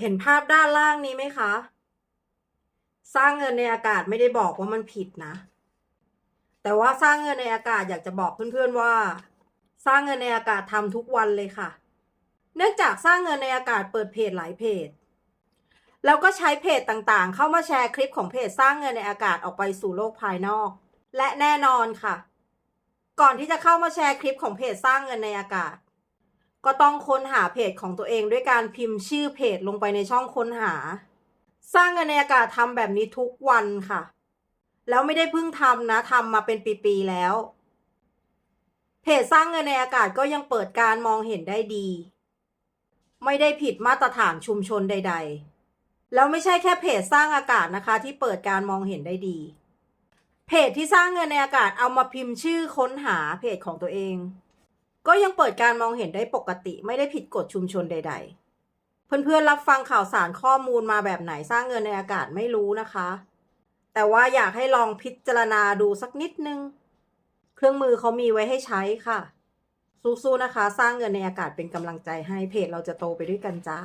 เห็นภาพด้านล่างนี้ไหมคะ สร้างเงินในอากาศไม่ได้บอกว่ามันผิดนะ แต่ว่าสร้างเงินในอากาศอยากจะบอกเพื่อนๆว่า สร้างเงินในอากาศทำทุกวันเลยค่ะ เนื่องจากสร้างเงินในอากาศเปิดเพจหลายเพจ แล้วก็ใช้เพจต่างๆ เข้ามาแชร์คลิปของเพจสร้างเงินในอากาศออกไปสู่โลกภายนอก และแน่นอนค่ะ ก่อนที่จะเข้ามาแชร์คลิปของเพจสร้างเงินในอากาศ ก็ต้องค้นหาเพจของตัวเองด้วยการพิมพ์ชื่อเพจลงไปในช่องค้นหา สร้างเงินในอากาศทำแบบนี้ทุกวันค่ะ แล้วไม่ได้เพิ่งทำนะทำมาเป็นปีๆแล้ว เพจสร้างเงินในอากาศก็ยังเปิดการมองเห็นได้ดี ไม่ได้ผิดมาตรฐานชุมชนใด ๆ แล้วไม่ใช่แค่เพจสร้างอากาศนะคะ ที่เปิดการมองเห็นได้ดี เพจที่สร้างเงินในอากาศเอามาพิมพ์ชื่อค้นหาเพจของตัวเอง ก็ยังเปิดการมองเห็นได้ปกติไม่ได้ผิดกฎชุมชนใด ๆ เพื่อนๆรับฟังข่าวสารข้อมูลมาแบบไหนสร้างเงินในอากาศไม่รู้นะคะ แต่ว่าอยากให้ลองพิจารณาดูสักนิดนึง เครื่องมือเขามีไว้ให้ใช้ค่ะสู้ๆนะคะ สร้างเงินในอากาศเป็นกำลังใจให้เพจเราจะโตไปด้วยกันจ้า